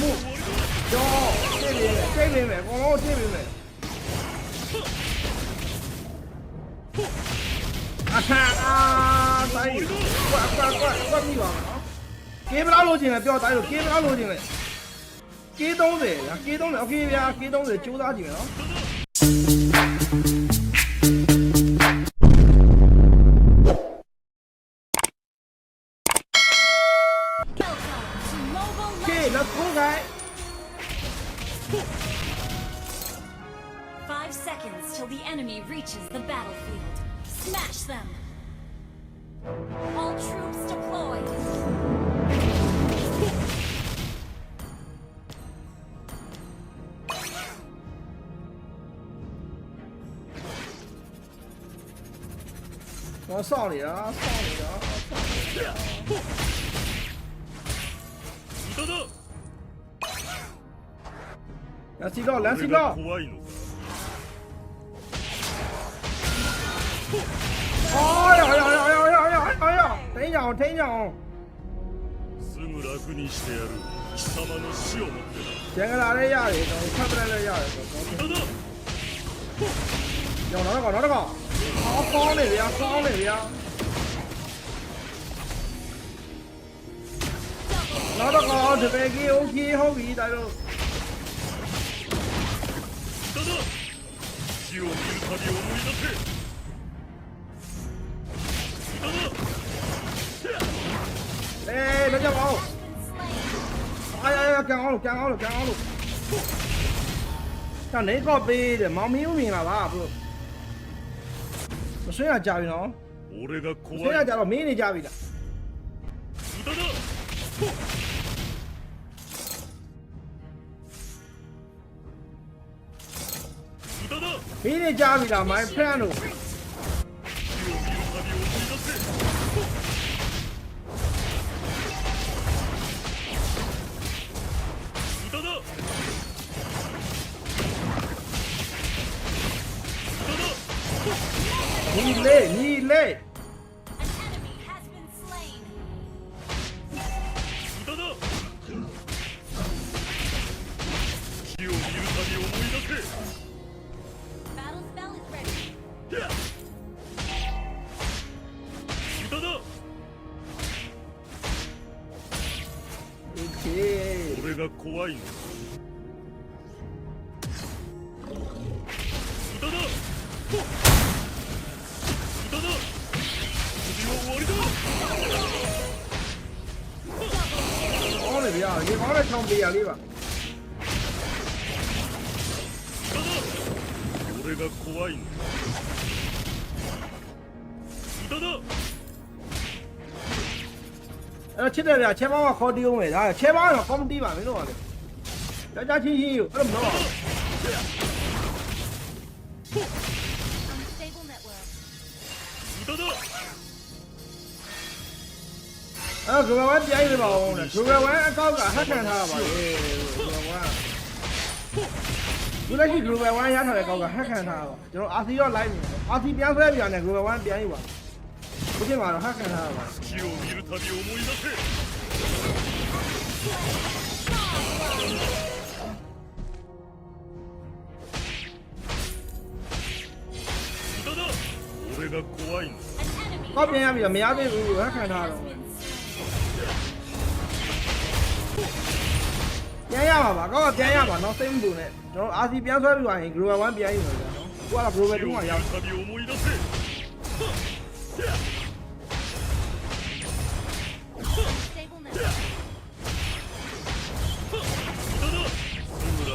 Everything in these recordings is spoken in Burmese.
မှုကျော်ထိပ်ပေးမယ်ထိပ်ပေးမယ်အကုန်လုံးထိပ်ပေးမယ်အဟာအာတိုင်းကွာကွာကွာကွာမိပါမယ်နော်ကေဘလာလိုချင်မယ်ပြောတိုင်းလိုကေဘလာလိုချင်မယ် K 30ဗျာ K 30 okay ဗျာ K 30ကြိုးစားကြည့်မယ်နော် 我上你啊，上你啊！無駄だ蓝西道，蓝西俺が道！怖いのか哎呀哎呀哎呀哎呀哎呀哎呀！等一下哦，等一下哦，すぐ楽にしてやる貴様の死をもって捡个哪里压的？我看不来这压的。な無駄だ要拿那个，拿那个， 好放那边，放那边。拿那个这边给 OK 好比大佬。無駄だ死を見るたび思い出せ無駄だ哎，大家好！ Been slain. 哎呀哎呀，干好了，干好了，干好了。但那个背的毛明不明了 吧？不，我虽然加ပြီနော်，俺が怖虽い然加到明年加ပြီ的。無駄だ無駄だ明年加ပြီလား，my friend တို့。死を見 怖いの無駄だ無駄だ首は終わりだ Vamos, Bial, vamos deixar um Bial ali, ó. 無駄だこれが怖いの ချစ်တယ်ဗျာချဲပေါင်းကခေါ်တီးအောင်မယ်ဒါချဲပေါင်းကကောမတီးပါမင်းတို့ကလေကြာကြာချင်းချင်းအဲ့လိုမလုပ်အောင် Unstable network. အဲ့တော့ဒိုရဝဲပြိုင်နေပါအောင်လေဒိုရဝဲအကောက်ကဟတ်ခံထားတာပါလေဒိုရဝဲဒီလက်ရှိ global 1ရထားတဲ့ကောက်ကဟက်ခံထားတော့ကျွန်တော် RC ရော live နေတယ် RC ပြန်ဆွဲပြန်တယ် global 1ပြန်ယူပါ ဘုရင်မှာတော့ဟက်ခံထားတာပါ 死を見るたび思い出せ 無駄だ俺が怖いの An enemy ကောက်ပြန်ရပြီတော့မရသေးဘူးဟက်ခံထားတော့ has been slain. ပြန်ရမှာပါကောက်ကပြန်ရမှာနော်စိတ်မပူနဲ့ကျွန်တော်အာစီပြန်ဆွဲပြီးသွားရင်ဂရဝမ်ပြန်ယူမယ်ဗျာနော်ကိုကတော့ဂရဝမ် 死を 2မှာ 見 ရောက် るたび思い出せ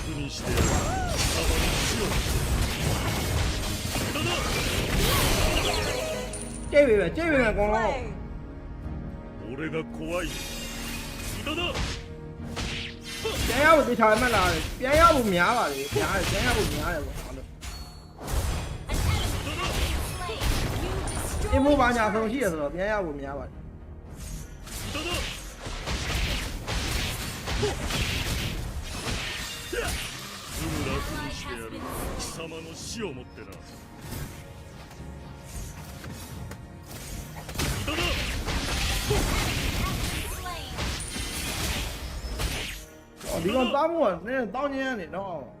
にしてやる貴様の死を無駄だ ကြိတ်ပြီပဲကြိတ်ပြီပဲအကုန်လုံး 俺が怖いの無駄だ ပြန်ရဖို့တေချာမှတ်လာတယ်ပြန်ရဖို့များပါလေများတယ်ပြန်ရဖို့များတယ်ပေါ့ဟုတ်လို့ An enemy has been slain. You အင်မို destroyed ဘာ a ညာဆုံး turret. ရှိရဆိုတော့ပြန်ရဖို့များပါတယ် 無駄だ すぐ楽にしてやる貴様の死をもってなだな李刚，咱们那当年的，知道吗？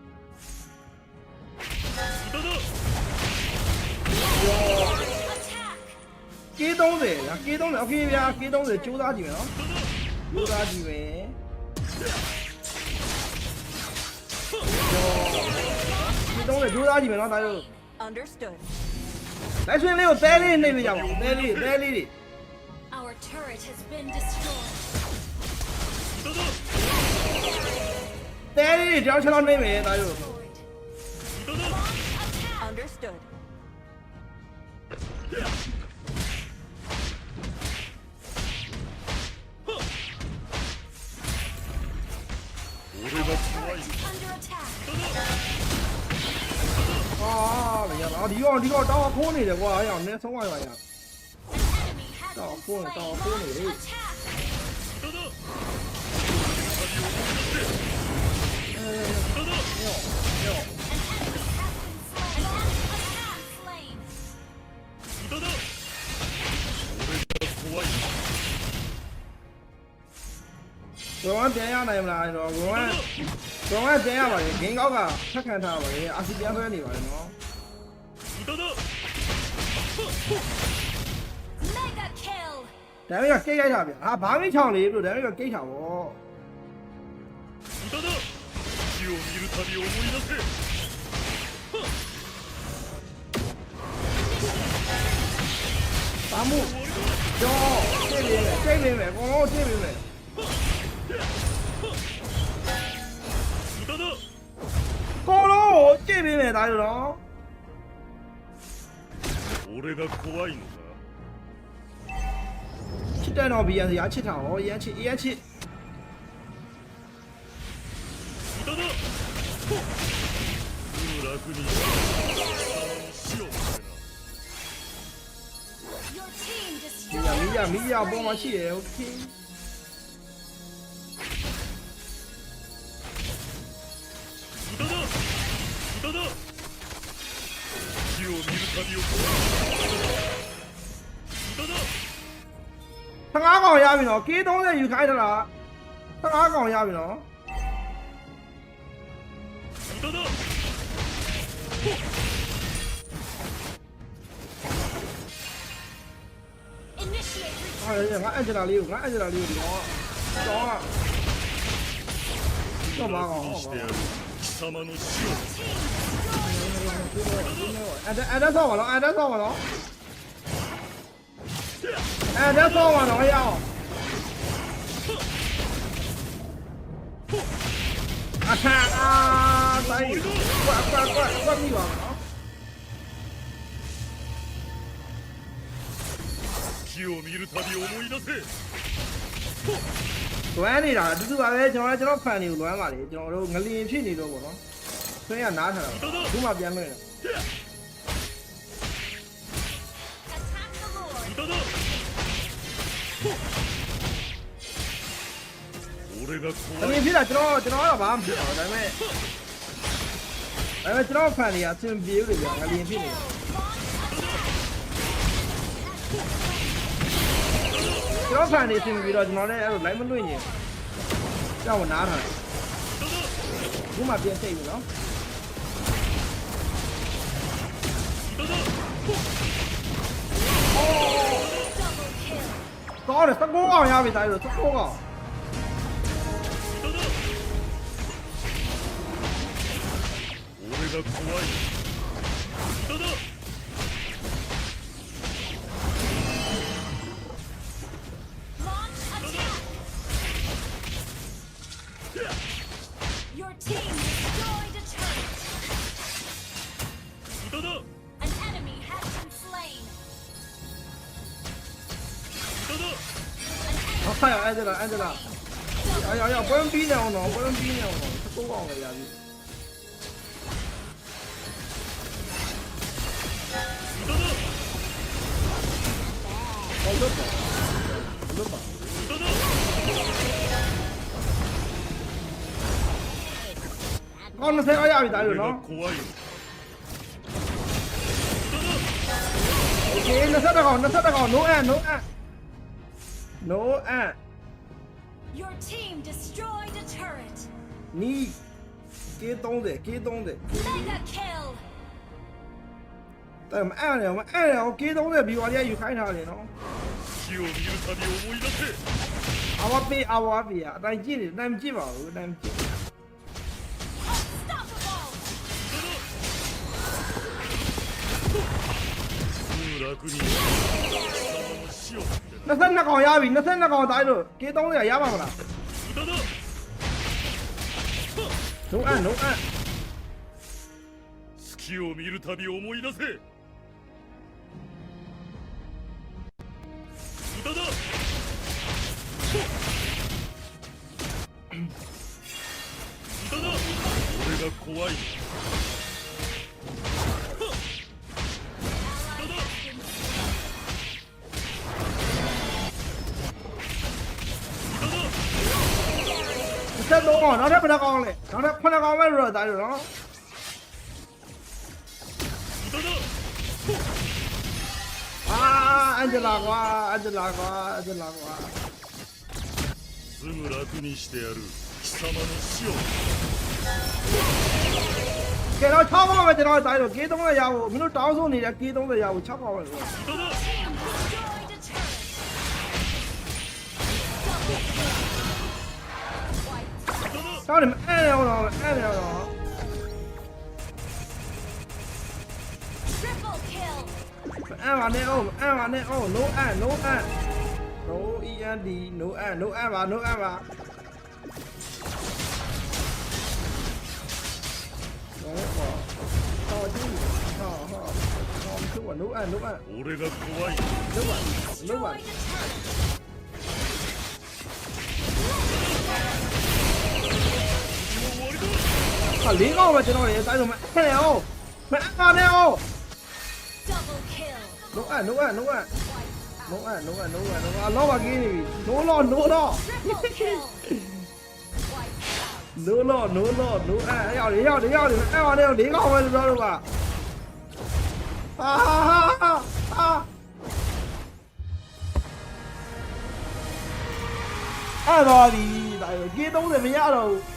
K30 လား K30 โอเคဗျာ K30 စူးစမ်းကြည့်မယ်နော်စူးစမ်းကြည့်မယ်ကျော် K30 စူးစမ်းကြည့်မယ်နော်ဒါတို့ Understood. လိုက်ဆွင်းလေးကိုတဲလေးနှိပ်ပေးကြပါဦးတဲလေးတဲလေးတွေ Our turret has been destroyed. တဲလေးတွေကြောင်းချောင်းနှိပ်မယ်ဒါတို့ 你给我打我空里的，我哎呀，你从哪来的？打我空里，打我空里。等等。等等。等等。我被拖一下。昨晚变压那一个，你说昨晚，昨晚变压吧，更高吧，他看他吧，还是变压地方的呢？等等 kill 要给一下下面啊八百强的就单位要给下我等等有这边这边来哦这边来等等高龙这边来打就俺が怖いのか去电脑鼻烟，燃气厂哦，燃气燃气。無駄だほっ楽に貴様の死を待てな Your team 米 destroyed 亚米亚 a 米亚，帮忙去 LK。無駄だ無駄だ死を見る旅を壊す15កောင်ရပြီနော် K30 ယူခိုင်းသလား15កောင်ရပြီနော် 無駄だ Initiate ဟာရငါအန်ဂျလာလေးကိုငါအန်ဂျလာလေးကိုတော့တော့တော့မကောင် に ဟော してやる貴様の死を အဲ့ဒါအဲ့ဒါဆောက်ပါတော့အဲ့ဒါဆောက်ပါတော့ အဲ့ဒါဆောက်ပါတော့ရအောင်အထာအာတိုင်းကွာကွာကွာကွာမိပါနော် 火を見るたび思い出せ လွမ်းနေတာအတူတူပါပဲကျွန်တော်လည်းကျွန်တော်ဖန်တွေကိုလွမ်းပါလေကျွန်တော်တို့ငလျင်ဖြစ်နေတော့ပေါ့နော်ဆွဲရနားထားတာဘူးမှပြန်လွှင့် attack အမြင်ဖြစ်တာကျွန်တော်ကျွန်တော်ကတော့ဘာမှမဖြစ်တော့ဒါပေမဲ့ဒါပေမဲ့ကျွန်တော်ဖန်နေရအဆင်ပြေလို့ကြာငါလျင်ဖြစ်နေတယ်ကျွန်တော်ဖန်နေအဆင်ပြေတော့ကျွန်တော်လည်းအဲ့လို live မလွင့်နေကြောက်နားထားတယ်ခုမှပြန်စိတ်ပြီနော် 啊，这三公啊，呀，没带着，三公啊。俺が怖い。人だ。Your team destroyed! 看呀，安吉拉，安吉拉。哎呀呀，不用逼两种，不用逼两种，都忘了呀你。好的吧，好的吧。ကောင်း20အရပြီတားလို့ 俺 နော် が怖い โอเค20တကောင်20တကောင် no and no and no and Your team destroyed a turret. နီး K30 K30 Mega kill. แต่မအဲ့ရတယ်မအဲ့ရအောင် K30 ဘီဝါလေးယူခိုင်းထားတယ်နော် 死を見るたび思い出せ အဝပေးအဝပေးအတိုင်းကြည့်နေအတိုင်းကြည့်ပါဦးအတိုင်းကြည့် Unstoppable. もう楽に貴様の死を 22ကောင်ရပြီ22ကောင်တိုင်းလို့ K30 ရပါမလား 無駄だ no and no and 月を見るたび思い出せ無駄だ無駄だ俺が怖い 23ကောင်နောက်ထပ်ဘယ်နှကောင်လဲနောက်ထပ်9ကောင်ပဲလို့တိုင်းလို့နော် 無駄だ အာအန်ဂျလာကွာအန်ဂျလာကွာအန်ဂျလာကွာ すぐ楽にしてやる貴様の死を ကဲတော့6ကောင်ပဲကျွန်တော်တိုင်းလို့ K30 ရဖို့မင်းတို့တောင်းဆိုနေတဲ့ K30 ရဖို့6ကောင်ပဲ Sao để mà ăn đeo nó, ăn đeo nó? A vào neo, A vào neo, no A, no A. No EAD, no A, no A vào, no A vào. Đấy, bỏ To chứ, to, to. Không, cứ quả no A, no A. Nước à, nước à လေးကောင်ပဲကျွန်တော်ရေတိုင်းလို့မအဲ့ရအောင်မအဲ့ပါနဲ့အောင် Double kill. no and no and no and White no and no and no and no and လောပါကင်းနေပြီ no လော no လော triple kill. White no လော no လော no အဲ့ရောက်နေရောက်နေရောက်နေအဲ့ပါနဲ့လေးကောင်ပဲလို့ပြောလို့ပါအာဟာအာအဲ့တော့ဒီဒါကေ30မရတော့ဘူး victory.